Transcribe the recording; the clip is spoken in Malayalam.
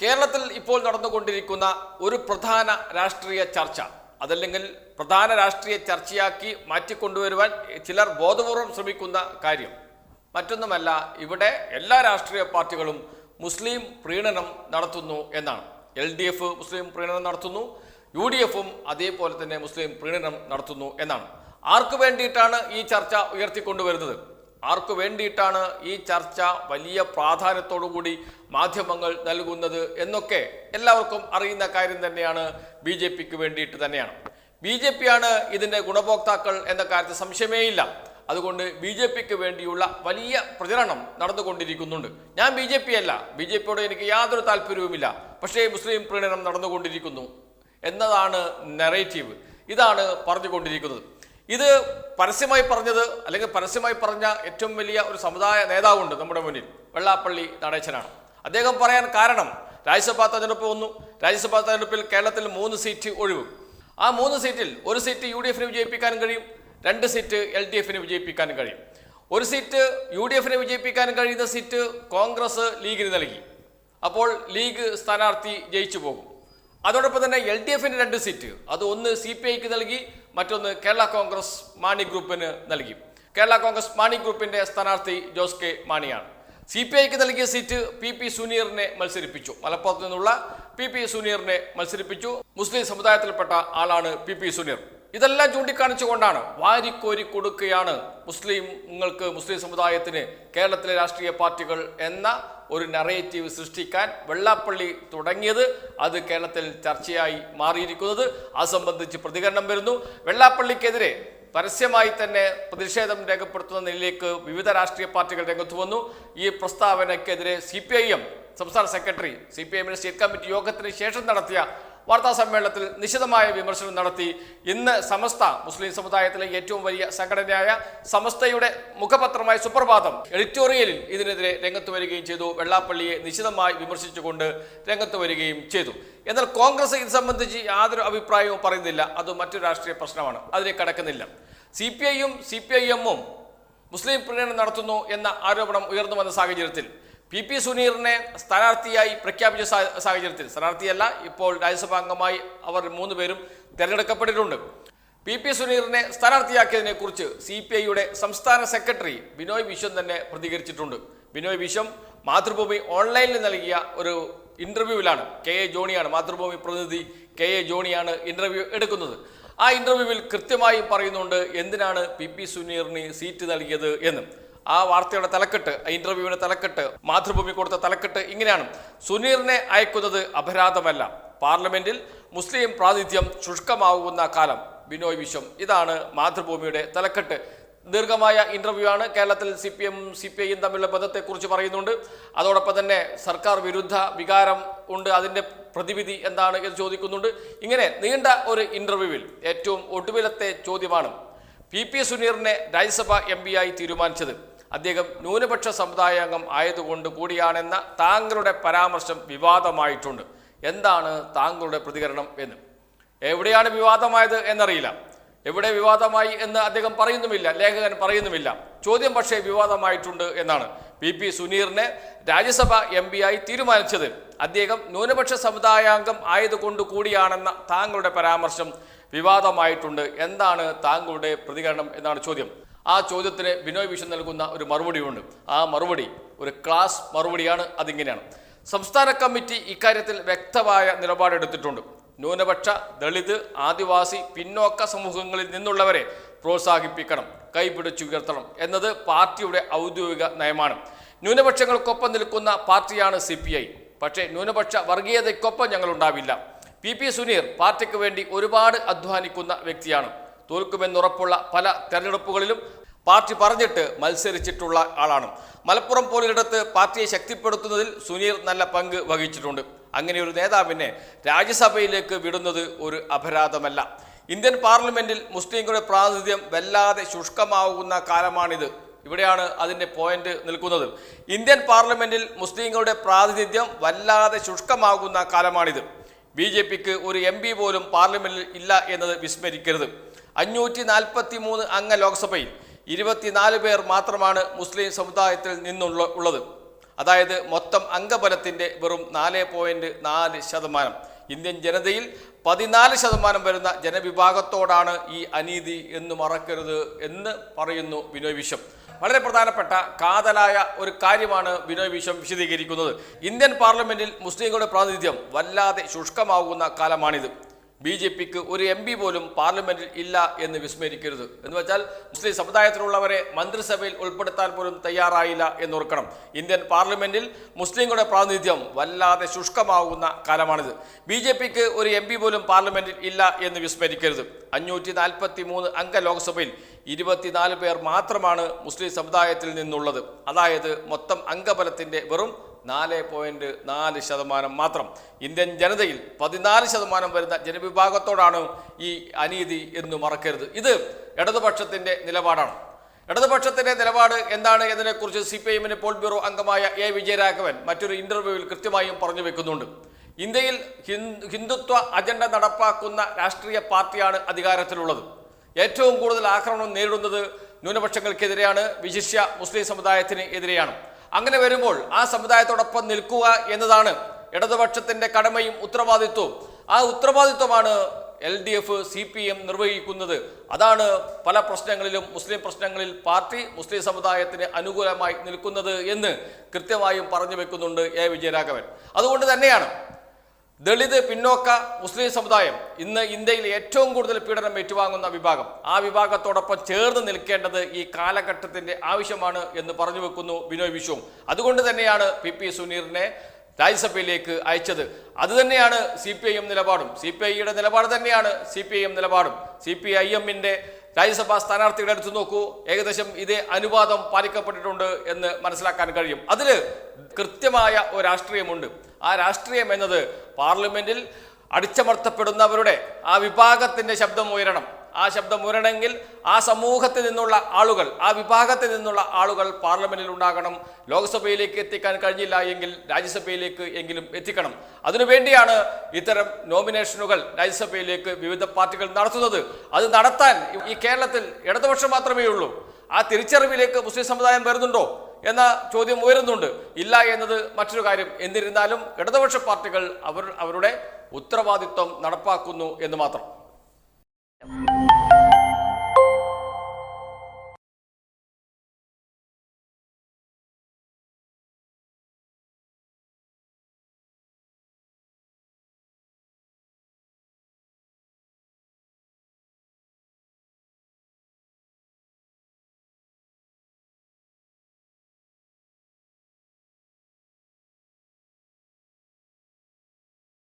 കേരളത്തിൽ ഇപ്പോൾ നടന്നുകൊണ്ടിരിക്കുന്ന ഒരു പ്രധാന രാഷ്ട്രീയ ചർച്ച അതല്ലെങ്കിൽ പ്രധാന രാഷ്ട്രീയ ചർച്ചയാക്കി മാറ്റിക്കൊണ്ടുവരുവാൻ ചിലർ ബോധപൂർവം ശ്രമിക്കുന്ന കാര്യം. മറ്റൊന്നുമല്ല ഇവിടെ എല്ലാ രാഷ്ട്രീയ പാർട്ടികളും മുസ്ലിം പ്രീണനം നടത്തുന്നു എന്നാണ്. എൽ ഡി എഫ് മുസ്ലിം പ്രീണനം നടത്തുന്നു യു ഡി എഫും അതേപോലെ തന്നെ മുസ്ലിം പ്രീണനം നടത്തുന്നു എന്നാണ്. ആർക്കു വേണ്ടിയിട്ടാണ് ഈ ചർച്ച ഉയർത്തിക്കൊണ്ടുവരുന്നത്? ആർക്കു വേണ്ടിയിട്ടാണ് ഈ ചർച്ച വലിയ പ്രാധാന്യത്തോടുകൂടി മാധ്യമങ്ങൾ നൽകുന്നത് എന്നൊക്കെ എല്ലാവർക്കും അറിയുന്ന കാര്യം തന്നെയാണ് ബി ജെ പിക്ക് വേണ്ടിയിട്ട് തന്നെയാണ്. ബി ജെ പി ആണ് ഇതിന്റെ ഗുണഭോക്താക്കൾ എന്ന കാര്യത്തിൽ സംശയമേയില്ല. അതുകൊണ്ട് ബി ജെ പിക്ക് വേണ്ടിയുള്ള വലിയ പ്രചരണം നടന്നുകൊണ്ടിരിക്കുന്നുണ്ട്. ഞാൻ ബി ജെ പി അല്ല ബി ജെ പിയോട് എനിക്ക് യാതൊരു താല്പര്യവുമില്ല. പക്ഷേ മുസ്ലിം പ്രീണനം നടന്നുകൊണ്ടിരിക്കുന്നു എന്നതാണ് നെറേറ്റീവ് ഇതാണ് പറഞ്ഞുകൊണ്ടിരിക്കുന്നത്. ഇത് പരസ്യമായി പറഞ്ഞത് അല്ലെങ്കിൽ പരസ്യമായി പറഞ്ഞ ഏറ്റവും വലിയ ഒരു സമുദായ നേതാവുണ്ട് നമ്മുടെ മുന്നിൽ വെള്ളാപ്പള്ളി നടേശനാണ്. അദ്ദേഹം പറയാൻ കാരണം രാജ്യസഭാ തെരഞ്ഞെടുപ്പ് വന്നു. രാജ്യസഭാ തെരഞ്ഞെടുപ്പിൽ കേരളത്തിൽ മൂന്ന് സീറ്റ് ഒഴിവ്. ആ മൂന്ന് സീറ്റിൽ ഒരു സീറ്റ് യു ഡി എഫിന് വിജയിപ്പിക്കാനും കഴിയും രണ്ട് സീറ്റ് എൽ ഡി എഫിന് വിജയിപ്പിക്കാനും കഴിയും. ഒരു സീറ്റ് യു ഡി വിജയിപ്പിക്കാൻ കഴിയുന്ന സീറ്റ് കോൺഗ്രസ് ലീഗിന് നൽകി. അപ്പോൾ ലീഗ് സ്ഥാനാർത്ഥി ജയിച്ചു പോകും. അതോടൊപ്പം തന്നെ എൽ ഡി എഫിന് രണ്ട് സീറ്റ് അത് ഒന്ന് സി പി ഐക്ക് നൽകി മറ്റൊന്ന് കേരള കോൺഗ്രസ് മാണി ഗ്രൂപ്പിന് നൽകി. കേരള കോൺഗ്രസ് മാണി ഗ്രൂപ്പിന്റെ സ്ഥാനാർത്ഥി ജോസ് കെ മാണിയാണ്. സി പി ഐക്ക് നൽകിയ സീറ്റ് പി പി സുനീറിനെ മത്സരിപ്പിച്ചു. മലപ്പുറത്ത് നിന്നുള്ള പി പി സുനീറിനെ മത്സരിപ്പിച്ചു. മുസ്ലിം സമുദായത്തിൽപ്പെട്ട ആളാണ് പി പി സുനീർ. ഇതെല്ലാം ചൂണ്ടിക്കാണിച്ചുകൊണ്ടാണ് വാരിക്കോരി കൊടുക്കുകയാണ് മുസ്ലിം നിങ്ങൾക്ക് മുസ്ലിം സമുദായത്തിന് കേരളത്തിലെ രാഷ്ട്രീയ പാർട്ടികൾ എന്ന ഒരു നറേറ്റീവ് സൃഷ്ടിക്കാൻ വെള്ളാപ്പള്ളി തുടങ്ങിയത് അത് കേരളത്തിൽ ചർച്ചയായി മാറിയിരിക്കുന്നത്. അത് സംബന്ധിച്ച് പ്രതികരണം വരുന്നു. വെള്ളാപ്പള്ളിക്കെതിരെ പരസ്യമായി തന്നെ പ്രതിഷേധം രേഖപ്പെടുത്തുന്ന നിലയിലേക്ക് വിവിധ രാഷ്ട്രീയ പാർട്ടികൾ രംഗത്ത് വന്നു. ഈ പ്രസ്താവനയ്ക്കെതിരെ സി പി ഐ എം സംസ്ഥാന സെക്രട്ടറി സി പി ഐ എമ്മിന്റെ സ്റ്റേറ്റ് കമ്മിറ്റി യോഗത്തിന് ശേഷം നടത്തിയ വാർത്താ സമ്മേളനത്തിൽ നിശിതമായ വിമർശനം നടത്തി ഇന്ന് സമസ്ത മുസ്ലിം സമുദായത്തിലെ ഏറ്റവും വലിയ സംഘടനയായ സമസ്തയുടെ മുഖപത്രമായ സുപ്രഭാതം എഡിറ്റോറിയലിൽ ഇതിനെതിരെ രംഗത്ത് വരികയും ചെയ്തു. വെള്ളാപ്പള്ളിയെ നിശിതമായി വിമർശിച്ചുകൊണ്ട് രംഗത്ത് വരികയും ചെയ്തു. എന്നാൽ കോൺഗ്രസ് ഇത് സംബന്ധിച്ച് യാതൊരു അഭിപ്രായവും പറയുന്നില്ല. അത് മറ്റു രാഷ്ട്രീയ പ്രശ്നമാണ്. അതിനെ കടക്കുന്നില്ല. സി പി ഐയും സി പി ഐ എമ്മും മുസ്ലിം പ്രീണനം നടത്തുന്നു എന്ന ആരോപണം ഉയർന്നു വന്ന സാഹചര്യത്തിൽ പി പി സുനീറിനെ സ്ഥാനാർത്ഥിയായി പ്രഖ്യാപിച്ച സാഹചര്യത്തിൽ സ്ഥാനാർത്ഥിയല്ല ഇപ്പോൾ രാജ്യസഭാ അംഗമായി അവർ മൂന്ന് പേരും തിരഞ്ഞെടുക്കപ്പെട്ടിട്ടുണ്ട്. പി പി സുനീറിനെ സ്ഥാനാർത്ഥിയാക്കിയതിനെ കുറിച്ച് സി പി ഐയുടെ സംസ്ഥാന സെക്രട്ടറി ബിനോയ് വിശ്വം തന്നെ പ്രതികരിച്ചിട്ടുണ്ട്. ബിനോയ് വിശ്വം മാതൃഭൂമി ഓൺലൈനിൽ നൽകിയ ഒരു ഇന്റർവ്യൂവിലാണ്. കെ എ ജോണിയാണ് മാതൃഭൂമി പ്രതിനിധി കെ എ ജോണിയാണ് ഇന്റർവ്യൂ എടുക്കുന്നത്. ആ ഇന്റർവ്യൂവിൽ കൃത്യമായും പറയുന്നുണ്ട് എന്തിനാണ് പി പി സുനീറിന് സീറ്റ് നൽകിയത് എന്ന്. ആ വാർത്തയുടെ തലക്കെട്ട് ഇന്റർവ്യൂവിന്റെ തലക്കെട്ട് മാതൃഭൂമി കൊടുത്ത തലക്കെട്ട് ഇങ്ങനെയാണ്. സുനീറിനെ അയക്കുന്നത് അപരാധമല്ല. പാർലമെന്റിൽ മുസ്ലിം പ്രാതിനിധ്യം ശുഷ്കമാവുന്ന കാലം. ബിനോയ് വിശ്വം. ഇതാണ് മാതൃഭൂമിയുടെ തലക്കെട്ട്. ദീർഘമായ ഇന്റർവ്യൂ ആണ് കേരളത്തിൽ C P M C P ഐയും തമ്മിലുള്ള ബന്ധത്തെക്കുറിച്ച് പറയുന്നുണ്ട്. അതോടൊപ്പം തന്നെ സർക്കാർ വിരുദ്ധ വികാരം ഉണ്ട് അതിന്റെ പ്രതിവിധി എന്താണ് എന്ന് ചോദിക്കുന്നുണ്ട്. ഇങ്ങനെ നീണ്ട ഒരു ഇന്റർവ്യൂവിൽ ഏറ്റവും ഒടുവിലത്തെ ചോദ്യമാണ് പി പി സുനീറിനെ രാജ്യസഭ എം പി ആയി തീരുമാനിച്ചത്. അദ്ദേഹം ന്യൂനപക്ഷ സമുദായാംഗം ആയതുകൊണ്ട് കൂടിയാണെന്ന താങ്കളുടെ പരാമർശം വിവാദമായിട്ടുണ്ട്. എന്താണ് താങ്കളുടെ പ്രതികരണം എന്ന്? എവിടെയാണ് വിവാദമായത് എന്നറിയില്ല. എവിടെ വിവാദമായി എന്ന് അദ്ദേഹം പറയുന്നുമില്ല ലേഖകൻ പറയുന്നുമില്ല. ചോദ്യം പക്ഷേ വിവാദമായിട്ടുണ്ട് എന്നാണ് പി പി സുനീറിനെ രാജ്യസഭ എം ആയി തീരുമാനിച്ചത്. അദ്ദേഹം ന്യൂനപക്ഷ സമുദായാംഗം ആയതുകൊണ്ട് കൂടിയാണെന്ന താങ്കളുടെ പരാമർശം വിവാദമായിട്ടുണ്ട്. എന്താണ് താങ്കളുടെ പ്രതികരണം എന്നാണ് ചോദ്യം. ആ ചോദ്യത്തിന് ബിനോയ് വിശ്വം നൽകുന്ന ഒരു മറുപടിയുണ്ട്. ആ മറുപടി ഒരു ക്ലാസ് മറുപടിയാണ്. അതിങ്ങനെയാണ്. സംസ്ഥാന കമ്മിറ്റി ഇക്കാര്യത്തിൽ വ്യക്തമായ നിലപാടെടുത്തിട്ടുണ്ട് ന്യൂനപക്ഷ ദളിത് ആദിവാസി പിന്നോക്ക സമൂഹങ്ങളിൽ നിന്നുള്ളവരെ പ്രോത്സാഹിപ്പിക്കണം കൈപിടിച്ചുയർത്തണം എന്നത് പാർട്ടിയുടെ ഔദ്യോഗിക നയമാണ്. ന്യൂനപക്ഷങ്ങൾക്കൊപ്പം നിൽക്കുന്ന പാർട്ടിയാണ് സി പി ഐ. പക്ഷേ ന്യൂനപക്ഷ വർഗീയതയ്ക്കൊപ്പം ഞങ്ങളുണ്ടാവില്ല. പി പി സുനീർ പാർട്ടിക്ക് വേണ്ടി ഒരുപാട് അധ്വാനിക്കുന്ന വ്യക്തിയാണ്. തോൽക്കുമെന്നുറപ്പുള്ള പല തെരഞ്ഞെടുപ്പുകളിലും പാർട്ടി പറഞ്ഞിട്ട് മത്സരിച്ചിട്ടുള്ള ആളാണ്. മലപ്പുറം പോലൊരിടത്ത് പാർട്ടിയെ ശക്തിപ്പെടുത്തുന്നതിൽ സുനീർ നല്ല പങ്ക് വഹിച്ചിട്ടുണ്ട്. അങ്ങനെ ഒരു നേതാവിനെ രാജ്യസഭയിലേക്ക് വിടുന്നത് ഒരു അപരാധമല്ല. ഇന്ത്യൻ പാർലമെന്റിൽ മുസ്ലിങ്ങളുടെ പ്രാതിനിധ്യം വല്ലാതെ ശുഷ്കമാവുന്ന കാലമാണിത്. ഇവിടെയാണ് അതിന്റെ പോയിന്റ് നിൽക്കുന്നത്. ഇന്ത്യൻ പാർലമെന്റിൽ മുസ്ലിങ്ങളുടെ പ്രാതിനിധ്യം വല്ലാതെ ശുഷ്കമാകുന്ന കാലമാണിത്. ബി ജെ പിക്ക് ഒരു എം പി പോലും പാർലമെന്റിൽ ഇല്ല എന്നത് വിസ്മരിക്കരുത്. അഞ്ഞൂറ്റി നാൽപ്പത്തി മൂന്ന് അംഗ ലോക്സഭയിൽ ഇരുപത്തിനാല് പേർ മാത്രമാണ് മുസ്ലിം സമുദായത്തിൽ നിന്നുള്ള ഉള്ളത്. അതായത് മൊത്തം അംഗബലത്തിന്റെ വെറും നാല് പോയിന്റ് നാല് ശതമാനം. ഇന്ത്യൻ ജനതയിൽ പതിനാല് ശതമാനം വരുന്ന ജനവിഭാഗത്തോടാണ് ഈ അനീതി എന്ന് മറക്കരുത് എന്ന് പറയുന്നു ബിനോയ് വിശ്വം. വളരെ പ്രധാനപ്പെട്ട കാതലായ ഒരു കാര്യമാണ് ബിനോയ് വിശ്വം വിശദീകരിക്കുന്നത്. ഇന്ത്യൻ പാർലമെന്റിൽ മുസ്ലിങ്ങളുടെ പ്രാതിനിധ്യം വല്ലാതെ ശുഷ്കമാകുന്ന കാലമാണിത്. ബി ജെ പിക്ക് ഒരു എം പി പോലും പാർലമെന്റിൽ ഇല്ല എന്ന് വിസ്മരിക്കരുത്. എന്ന് വെച്ചാൽ മുസ്ലിം സമുദായത്തിലുള്ളവരെ മന്ത്രിസഭയിൽ ഉൾപ്പെടുത്താൻ പോലും തയ്യാറായില്ല എന്നോർക്കണം. ഇന്ത്യൻ പാർലമെന്റിൽ മുസ്ലിങ്ങളുടെ പ്രാതിനിധ്യം വല്ലാതെ ശുഷ്കമാവുന്ന കാലമാണിത്. ബി ജെ പിക്ക് ഒരു എം പി പോലും പാർലമെന്റിൽ ഇല്ല എന്ന് വിസ്മരിക്കരുത്. അഞ്ഞൂറ്റി നാൽപ്പത്തി മൂന്ന് അംഗ ലോക്സഭയിൽ ഇരുപത്തിനാല് പേർ മാത്രമാണ് മുസ്ലിം സമുദായത്തിൽ നിന്നുള്ളത്. അതായത് മൊത്തം അംഗബലത്തിന്റെ വെറും നാല് പോയിന്റ് നാല് ശതമാനം മാത്രം. ഇന്ത്യൻ ജനതയിൽ പതിനാല് ശതമാനം വരുന്ന ജനവിഭാഗത്തോടാണ് ഈ അനീതി എന്ന് മറക്കരുത്. ഇത് ഇടതുപക്ഷത്തിന്റെ നിലപാടാണ്. ഇടതുപക്ഷത്തിന്റെ നിലപാട് എന്താണ് എന്നതിനെക്കുറിച്ച് സി പി ഐഎമ്മിന് പോൾ ബ്യൂറോ അംഗമായ എ വിജയരാഘവൻ മറ്റൊരു ഇന്റർവ്യൂവിൽ കൃത്യമായും പറഞ്ഞു വെക്കുന്നുണ്ട്. ഇന്ത്യയിൽ ഹിന്ദുത്വ അജണ്ട നടപ്പാക്കുന്ന രാഷ്ട്രീയ പാർട്ടിയാണ് അധികാരത്തിലുള്ളത്. ഏറ്റവും കൂടുതൽ ആക്രമണം നേരിടുന്നത് ന്യൂനപക്ഷങ്ങൾക്കെതിരെയാണ് വിശിഷ്യ മുസ്ലിം സമുദായത്തിന് എതിരെയാണ്. അങ്ങനെ വരുമ്പോൾ ആ സമുദായത്തോടൊപ്പം നിൽക്കുക എന്നതാണ് ഇടതുപക്ഷത്തിന്റെ കടമയും ഉത്തരവാദിത്വവും. ആ ഉത്തരവാദിത്വമാണ് L D F C P M നിർവഹിക്കുന്നത്. അതാണ് പല പ്രശ്നങ്ങളിലും മുസ്ലിം പ്രശ്നങ്ങളിൽ പാർട്ടി മുസ്ലിം സമുദായത്തിന് അനുകൂലമായി നിൽക്കുന്നത് എന്ന് കൃത്യമായും പറഞ്ഞു വെക്കുന്നുണ്ട് എ. വിജയരാഘവൻ. അതുകൊണ്ട് തന്നെയാണ് ദളിത് പിന്നോക്ക മുസ്ലിം സമുദായം ഇന്ന് ഇന്ത്യയിൽ ഏറ്റവും കൂടുതൽ പീഡനം ഏറ്റുവാങ്ങുന്ന വിഭാഗം. ആ വിഭാഗത്തോടൊപ്പം ചേർന്ന് നിൽക്കേണ്ടത് ഈ കാലഘട്ടത്തിന്റെ ആവശ്യമാണ് എന്ന് പറഞ്ഞു വെക്കുന്നു ബിനോയ് വിശ്വം. അതുകൊണ്ട് തന്നെയാണ് പി പി സുനീറിനെ രാജ്യസഭയിലേക്ക് അയച്ചത്. അതുതന്നെയാണ് സി പി ഐ എം നിലപാടും. സി പി ഐയുടെ നിലപാട് തന്നെയാണ് സി പി ഐ എം നിലപാടും. സി പി ഐ എമ്മിന്റെ രാജ്യസഭാ സ്ഥാനാർത്ഥികളെ എടുത്തു നോക്കൂ. ഏകദേശം ഇതേ അനുപാതം പാലിക്കപ്പെട്ടിട്ടുണ്ട് എന്ന് മനസ്സിലാക്കാൻ കഴിയും. അതിൽ കൃത്യമായ ഒരു രാഷ്ട്രീയമുണ്ട്. ആ രാഷ്ട്രീയം എന്നത് പാർലമെന്റിൽ അടിച്ചമർത്തപ്പെടുന്നവരുടെ ആ വിഭാഗത്തിന്റെ ശബ്ദം ഉയരണം. ആ ശബ്ദം ഉയരണമെങ്കിൽ ആ സമൂഹത്തിൽ നിന്നുള്ള ആളുകൾ ആ വിഭാഗത്തിൽ നിന്നുള്ള ആളുകൾ പാർലമെന്റിൽ ഉണ്ടാകണം ലോക്സഭയിലേക്ക് എത്തിക്കാൻ കഴിഞ്ഞില്ല എങ്കിൽ രാജ്യസഭയിലേക്ക് എങ്കിലും എത്തിക്കണം. അതിനുവേണ്ടിയാണ് ഇത്തരം നോമിനേഷനുകൾ രാജ്യസഭയിലേക്ക് വിവിധ പാർട്ടികൾ നടത്തുന്നത്. അത് നടത്താൻ ഈ കേരളത്തിൽ ഇടതുപക്ഷം മാത്രമേ ഉള്ളൂ. ആ തിരിച്ചറിവിലേക്ക് മുസ്ലിം സമുദായം വരുന്നുണ്ടോ എന്ന ചോദ്യം ഉയരുന്നുണ്ട്. ഇല്ല എന്നത് മറ്റൊരു കാര്യം. എന്നിരുന്നാലും ഇടതുപക്ഷ പാർട്ടികൾ അവർ അവരുടെ ഉത്തരവാദിത്വം നടപ്പാക്കുന്നു എന്ന് മാത്രം. you